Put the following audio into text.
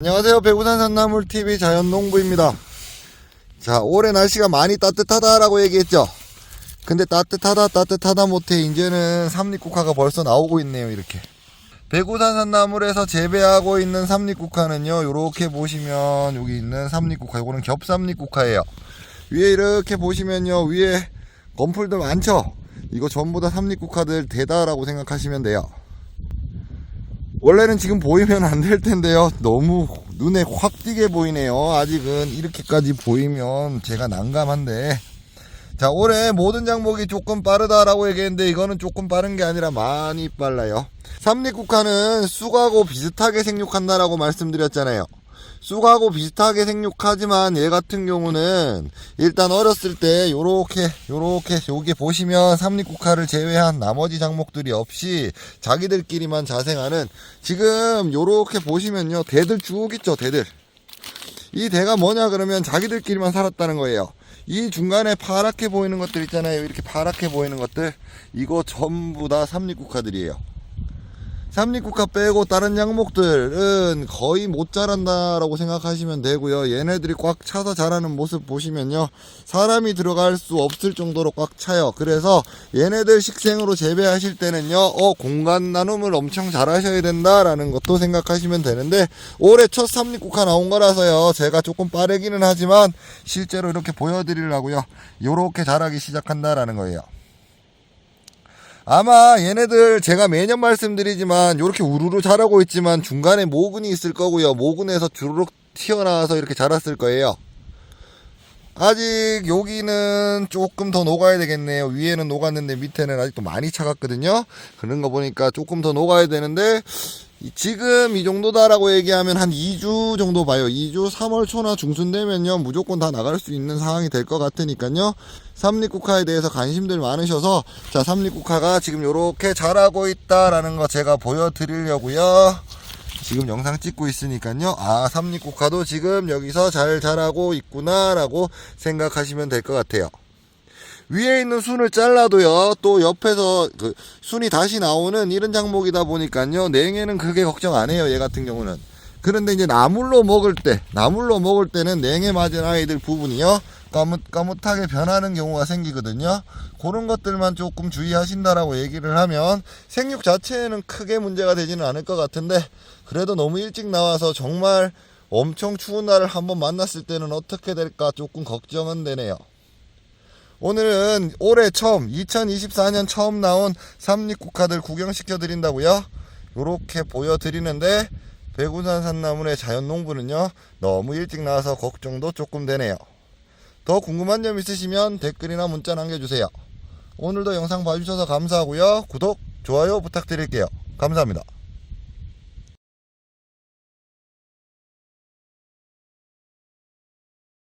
안녕하세요. 배구산 산나물TV 자연농부입니다. 자, 올해 날씨가 많이 따뜻하다라고 얘기했죠. 근데 따뜻하다, 따뜻하다 못해 이제는 삼립국화가 벌써 나오고 있네요. 이렇게. 배구산 산나물에서 재배하고 있는 삼립국화는요. 요렇게 보시면 여기 있는 삼립국화. 요거는 겹삼립국화예요. 위에 이렇게 보시면요. 위에 건풀들 많죠? 이거 전부 다 삼립국화들 대다라고 생각하시면 돼요. 원래는 지금 보이면 안 될 텐데요. 너무 눈에 확 띄게 보이네요. 아직은 이렇게까지 보이면 제가 난감한데. 자, 올해 모든 장목이 조금 빠르다라고 얘기했는데 이거는 조금 빠른 게 아니라 많이 빨라요. 삼립국화는 쑥하고 비슷하게 생육한다라고 말씀드렸잖아요. 쑥하고 비슷하게 생육하지만 얘 같은 경우는 일단 어렸을 때 요렇게 요렇게 여기 보시면 삼립국화를 제외한 나머지 작목들이 없이 자기들끼리만 자생하는 지금 요렇게 보시면요. 대들 쭉 있죠 대들. 이 대가 뭐냐 그러면 자기들끼리만 살았다는 거예요. 이 중간에 파랗게 보이는 것들 있잖아요. 이렇게 파랗게 보이는 것들. 이거 전부 다 삼립국화들이에요 삼립국화 빼고 다른 양목들은 거의 못 자란다라고 생각하시면 되고요. 얘네들이 꽉 차서 자라는 모습 보시면요. 사람이 들어갈 수 없을 정도로 꽉 차요. 그래서 얘네들 식생으로 재배하실 때는요. 어, 공간 나눔을 엄청 잘 하셔야 된다라는 것도 생각하시면 되는데 올해 첫 삼립국화 나온 거라서요. 제가 조금 빠르기는 하지만 실제로 이렇게 보여드리려고요. 요렇게 자라기 시작한다라는 거예요. 아마 얘네들 제가 매년 말씀드리지만 이렇게 우르르 자라고 있지만 중간에 모근이 있을 거고요. 모근에서 주르륵 튀어나와서 이렇게 자랐을 거예요. 아직 여기는 조금 더 녹아야 되겠네요. 위에는 녹았는데 밑에는 아직도 많이 차갑거든요. 그런 거 보니까 조금 더 녹아야 되는데 이- 지금 이 정도다라고 얘기하면 한 2주 정도 봐요. 2주 3월 초나 중순 되면요. 무조건 다 나갈 수 있는 상황이 될 것 같으니까요. 삼립국화에 대해서 관심들 많으셔서 자, 삼립국화가 지금 이렇게 자라고 있다라는 거 제가 보여드리려고요. 지금 영상 찍고 있으니까요. 아, 삼립국화도 지금 여기서 잘 자라고 있구나라고 생각하시면 될 것 같아요. 위에 있는 순을 잘라도요, 또 옆에서 그 순이 다시 나오는 이런 장목이다 보니까요, 냉해는 그게 걱정 안 해요, 얘 같은 경우는. 그런데 이제 나물로 먹을 때, 나물로 먹을 때는 냉해 맞은 아이들 부분이요, 까뭇 까뭇하게 변하는 경우가 생기거든요. 그런 것들만 조금 주의하신다라고 얘기를 하면 생육 자체에는 크게 문제가 되지는 않을 것 같은데, 그래도 너무 일찍 나와서 정말 엄청 추운 날을 한번 만났을 때는 어떻게 될까 조금 걱정은 되네요. 오늘은 올해 처음 2024년 처음 나온 삼립국화들 구경시켜 드린다고요. 요렇게 보여드리는데 백운산 산나물의 자연농부는요 너무 일찍 나와서 걱정도 조금 되네요. 더 궁금한 점 있으시면 댓글이나 문자 남겨주세요. 오늘도 영상 봐주셔서 감사하고요. 구독, 좋아요 부탁드릴게요. 감사합니다.